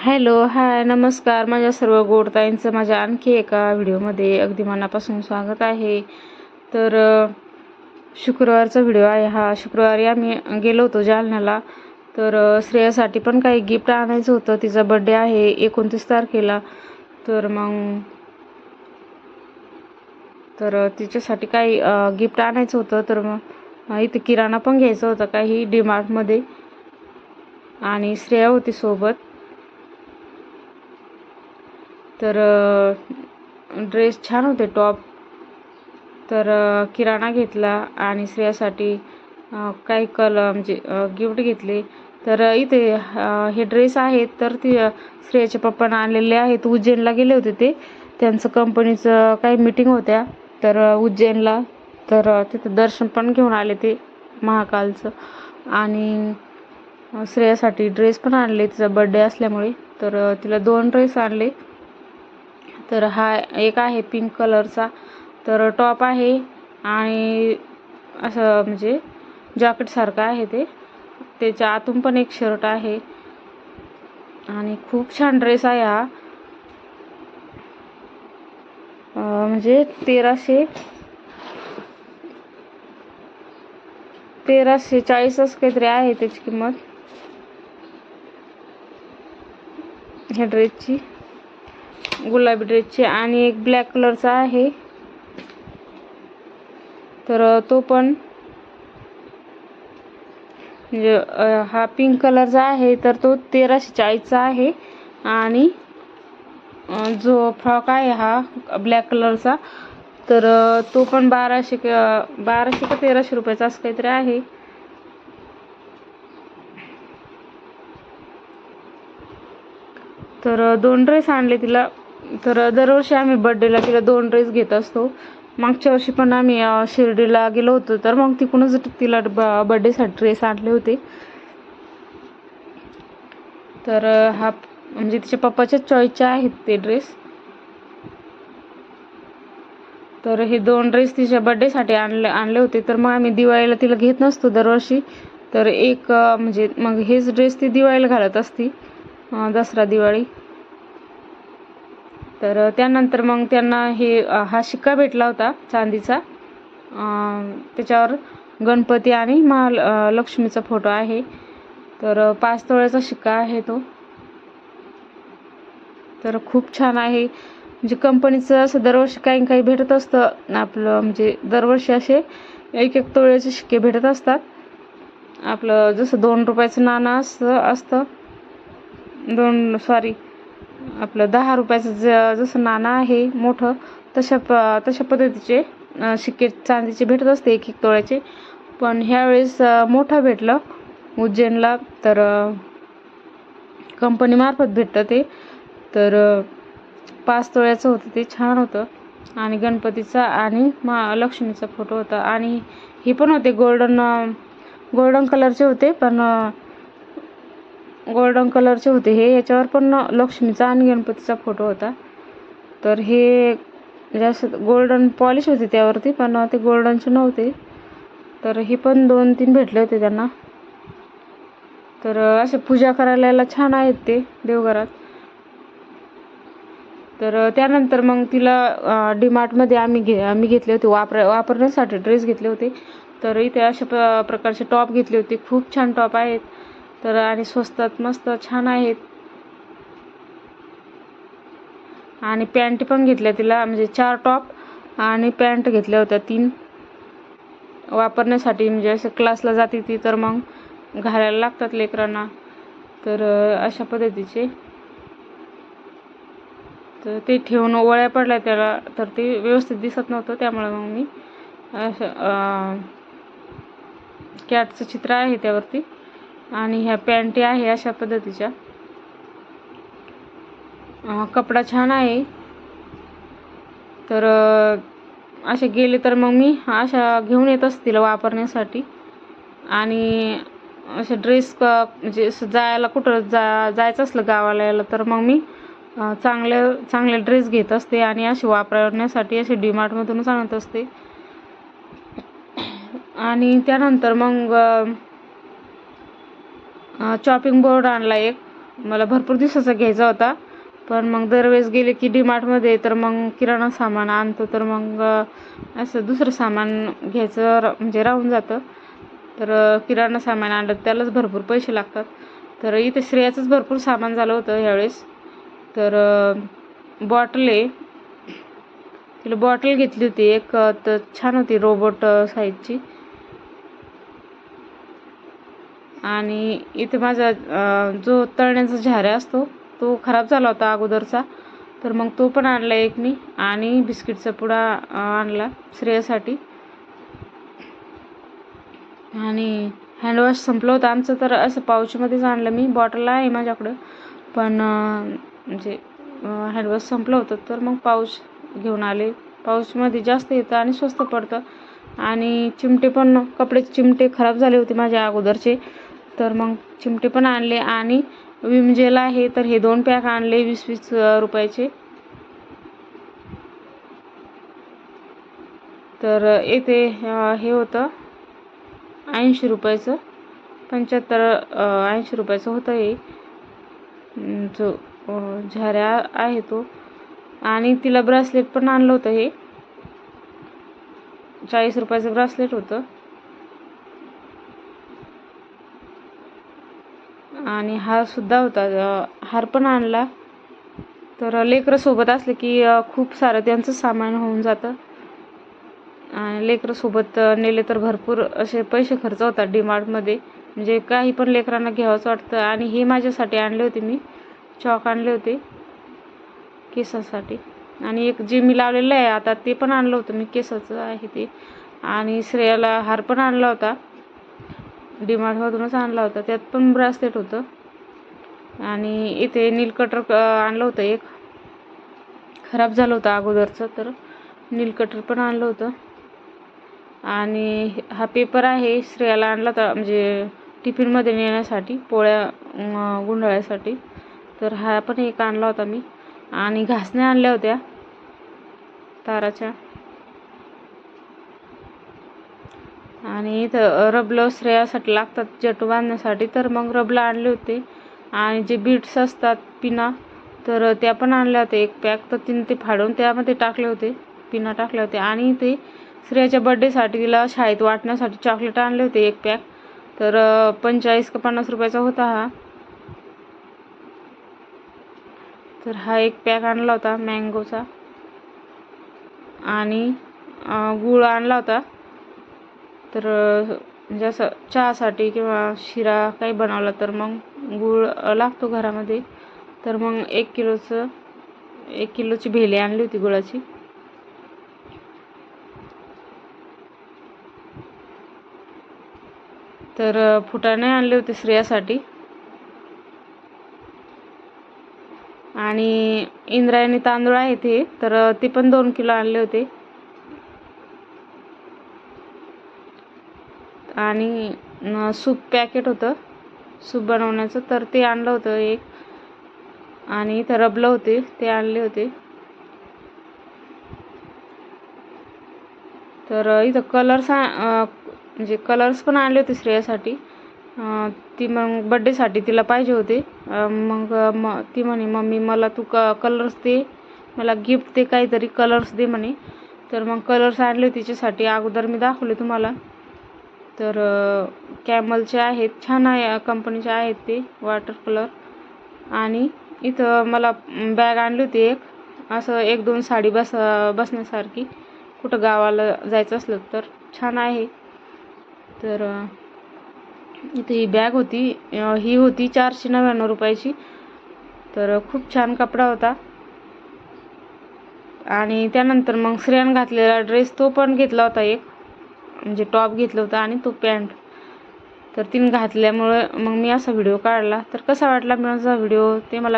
Hello hi नमस्कार. माझ्या सर्व गोडताईंचं माझ्या आणखी एका व्हिडिओमध्ये अगदी मनापासून स्वागत आहे. तर शुक्रवारचा व्हिडिओ आहे हा. शुक्रवारी आम्ही गेलो होतो जालन्याला. तर श्रेयासाठी पण काही गिफ्ट आणायचं होतं. तिचा बड्डे आहे एकोणतीस तारखेला. तर मग तर तिच्यासाठी काही गिफ्ट आणायचं होतं. तर मग इथं इथे किराणा पण घ्यायचा होता काही डीमार्टमध्ये आणि श्रेया होती सोबत. तर ड्रेस छान होते टॉप तर किराणा घेतला आणि श्रेयासाठी काही कलम म्हणजे गिफ्ट घेतले. तर इथे हे ड्रेस आहेत तर ती अ, श्रेयाच्या पप्पानं आणलेले आहेत. उज्जैनला गेले होते ते. त्यांचं कंपनीचं काही मीटिंग होत्या. तर उज्जैनला तर तिथं दर्शन पण घेऊन आले ते महाकालचं. आणि श्रेयासाठी ड्रेस पण आणले. तिचा बड्डे असल्यामुळे. तर तिला दोन ड्रेस आणले. तर हा एक आहे पिंक कलरचा तर टॉप आहे आणि असं म्हणजे जॅकेटसारखं आहे ते. त्याच्या आतून पण एक शर्ट आहे. आणि खूप छान ड्रेस आहे हा. म्हणजे तेराशे तेराशे चाळीसच काहीतरी आहे त्याची किंमत. ह्या ड्रेसची गुलाबी ड्रेसचे आणि एक ब्लॅक कलरचा आहे. तर तो पण म्हणजे हा पिंक कलरचा आहे. तर तो तेराशे चाळीसचा आहे. आणि जो फ्रॉक आहे हा ब्लॅक कलरचा तर तो पण बाराशे बाराशे का तेराशे रुपयाचा असं काहीतरी आहे. तर दोन ड्रेस आणले तिला. तर दरवर्षी आम्ही बड्डेला तिला दोन ड्रेस घेत असतो. मागच्या वर्षी पण आम्ही शिर्डीला गेलो होतो. तर मग तिकडूनच तिला ब बड्डेसाठी ड्रेस आणले होते. तर हा म्हणजे तिच्या पप्पाच्याच चॉईसचे आहेत ते ड्रेस तर हे दोन ड्रेस तिच्या बड्डेसाठी आणले आणले होते. तर मग आम्ही दिवाळीला तिला घेत नसतो दरवर्षी. तर एक म्हणजे मग हेच ड्रेस ती दिवाळीला घालत असती दसरा दिवाळी. तर त्यानंतर मग त्यांना हे हा शिक्का भेटला होता चांदीचा. त्याच्यावर गणपती आणि महाल लक्ष्मीचा फोटो आहे. तर पाच तोळ्याचा शिक्का आहे तो. तर खूप छान आहे. म्हणजे कंपनीचं असं दरवर्षी काही काही भेटत असतं. आपलं म्हणजे दरवर्षी असे एक एक तोळ्याचे शिक्के भेटत असतात. आपलं जसं दोन रुपयाचं नाणं असं असतं. दोन सॉरी आपलं दहा रुपयाचं ज जसं नाणं आहे मोठं तशा प तशा पद्धतीचे शिक्के चांदीचे भेटत असते एक एक तोळ्याचे. पण ह्यावेळेस मोठं भेटलं. उज्जैनला तर कंपनीमार्फत भेटतं ते. तर पाच तोळ्याचं होतं ते छान होतं. आणि गणपतीचा आणि मा लक्ष्मीचा फोटो होता. आणि हे पण होते गोल्डन गोल्डन कलरचे होते. पण गोल्डन कलरचे होते. हे याच्यावर पण लक्ष्मीचा आणि गणपतीचा फोटो होता. तर हे जास्त गोल्डन पॉलिश होती त्यावरती पण ते गोल्डनचे नव्हते. तर हे पण दोन तीन भेटले होते त्यांना. तर असे पूजा करायला याला छान आहेत ते देवघरात. तर त्यानंतर मग तिला डीमार्टमध्ये आम्ही घे आम्ही घेतले होते. वापर वापरण्यासाठी ड्रेस घेतले होते. तर इथे अशा प प्रकारचे टॉप घेतले होते. खूप छान टॉप आहेत. तर आणि स्वस्तात मस्त छान आहेत. आणि पॅन्ट पण घेतल्या तिला म्हणजे चार टॉप आणि पॅन्ट घेतल्या होत्या तीन. वापरण्यासाठी म्हणजे असं क्लासला जाते ती तर मग घालायला लागतात लेकरांना. तर अशा पद्धतीचे. तर ते ठेवून ओळ्या पडल्या त्याला तर ते व्यवस्थित दिसत नव्हतं त्यामुळे मग मी असं कॅटचं चित्र आहे त्यावरती. आणि ह्या पॅन्टी आहे अशा पद्धतीच्या. कपडा छान आहे. तर असे गेले तर मग मी अशा घेऊन येत असतील वापरण्यासाठी. आणि असे ड्रेस म्हणजे जायला कुठं जा जायचं असलं गावाला यायला तर मग मी चांगले चांगले ड्रेस घेत असते आणि असे वापरण्यासाठी असे डीमार्टमधूनच आणत असते. आणि त्यानंतर मग चॉपिंग बोर्ड आणला एक. मला भरपूर दिवसाचा घ्यायचा होता. पण मग दरवेळेस गेले की डीमार्टमध्ये तर मग किराणा सामान आणतो तर मग असं दुसरं सामान घ्यायचं म्हणजे राहून जातं. तर किराणा सामान आणलं त्यालाच भरपूर पैसे लागतात. तर इथे श्रेयाचंच भरपूर सामान झालं होतं ह्यावेळेस. तर बॉटल आहे. तिला बॉटल घेतली होती एक तर छान होती रोबोट साईजची आणि इथे माझा जो तळण्याचा झाऱ्या असतो तो खराब झाला होता अगोदरचा. तर मग तो पण आणला एक मी आणि बिस्किटचा पुडा आणला श्रेयासाठी. आणि हँडवॉश संपलं होतं आमचं तर असं पाऊचमध्येच आणलं मी. बॉटल आहे माझ्याकडं. पण म्हणजे हँडवॉश संपलं होतं तर मग पाऊच घेऊन आले. पाऊचमध्ये जास्त येतं आणि स्वस्त पडतं. आणि चिमटे पण कपडे चिमटे खराब झाले होते माझ्या अगोदरचे. तर मग चिमटे पण आणले आणि विम जेल आहे तर हे दोन पॅक आणले वीस वीस रुपयाचे. तर येथे हे होतं ऐंशी रुपयाचं पंच्याहत्तर ऐंशी रुपयाचं होतं हे. जो झऱ्या आहे तो. आणि तिला ब्रासलेट पण आणलं होतं हे. चाळीस रुपयाचं ब्रासलेट होतं. आणि हार सुद्धा होता हार पण आणला. तर लेकरं सोबत असले की खूप सारं त्यांचं सामान होऊन जातं. आणि लेकरं सोबत नेले तर भरपूर असे पैसे खर्च होतात डी मार्टमध्ये म्हणजे काही पण लेकरांना घ्यावंच वाटतं. आणि हे माझ्यासाठी आणले होते मी. चॉक आणले होते. केसासाठी. आणि एक जे मी लावलेलं आहे आता ते पण आणलं होतं मी केसाचं आहे ते. आणि श्रेयाला हार पण आणला होता. डी मार्टमधूनच आणला होता. त्यात पण ब्रासलेट होतं. आणि इथे नील कटर आणलं होतं एक. खराब झालं होतं अगोदरचं तर नील कटर पण आणलं होतं. आणि हा पेपर आहे श्रेयाला आणला होता म्हणजे टिफिनमध्ये नेण्यासाठी पोळ्या गुंडाळ्यासाठी. तर हा पण एक आणला होता मी. आणि घासण्या आणल्या होत्या ताराच्या. आणि इथं रबलं श्रेयासाठी लागतात जट बांधण्यासाठी. तर मग रबलं आणले होते. आणि जे बीट्स असतात पिना तर त्या पण आणल्या होत्या. एक पॅक तर तिने ते फाडून त्यामध्ये टाकले होते. पिना टाकले होते. आणि ते श्रेयाच्या बड्डेसाठी तिला शाळेत वाटण्यासाठी चॉकलेट आणले होते एक पॅक तर पंचेचाळीस का पन्नास रुपयाचा होता हा. तर हा एक पॅक आणला होता मँगोचा आणि गुळ गूळ आणला होता. तर म्हणजे असं चहासाठी किंवा शिरा काही बनवला तर मग गूळ लागतो घरामध्ये. तर मग एक किलोचं एक किलोची भेली आणली होती गुळाची. तर फुटाणे आणले होते स्त्रियासाठी आणि इंद्रायणी तांदूळ आहे ते तर ते पण दोन किलो आणले होते. आणि सूप पॅकेट होतं. सूप बनवण्याचं. तर ते आणलं होतं एक. आणि इथं रबलं होते. ते आणले होते. तर इथं कलर्स म्हणजे कलर्स पण आणले होते श्रेयासाठी. ती मग बड्डेसाठी तिला पाहिजे होते. मग म ती म्हणे मम्मी मला तू क कलर्स दे. मला गिफ्ट दे काहीतरी कलर्स दे म्हणे. तर मग कलर्स आणले तिच्यासाठी. अगोदर मी दाखवले तुम्हाला. तर कॅमलचे आहेत छान आहे कंपनीचे आहेत ते वॉटर कलर आणि इथं मला बॅग आणली होती एक. असं एक दोन साडी बस बसण्यासारखी. कुठं गावाला जायचं असलं तर छान आहे. तर इथे ही बॅग होती. ही होती चारशे नव्याण्णव रुपयाची. तर खूप छान कपडा होता. आणि त्यानंतर मग श्रेयान घातलेला ड्रेस तो पण घेतला होता एक. म्हणजे टॉप घेतलं होतं आणि तो पॅन्ट. तर तीन घातल्यामुळं मग मी असा व्हिडिओ काढला. तर कसा वाटला माझा व्हिडिओ? ते मला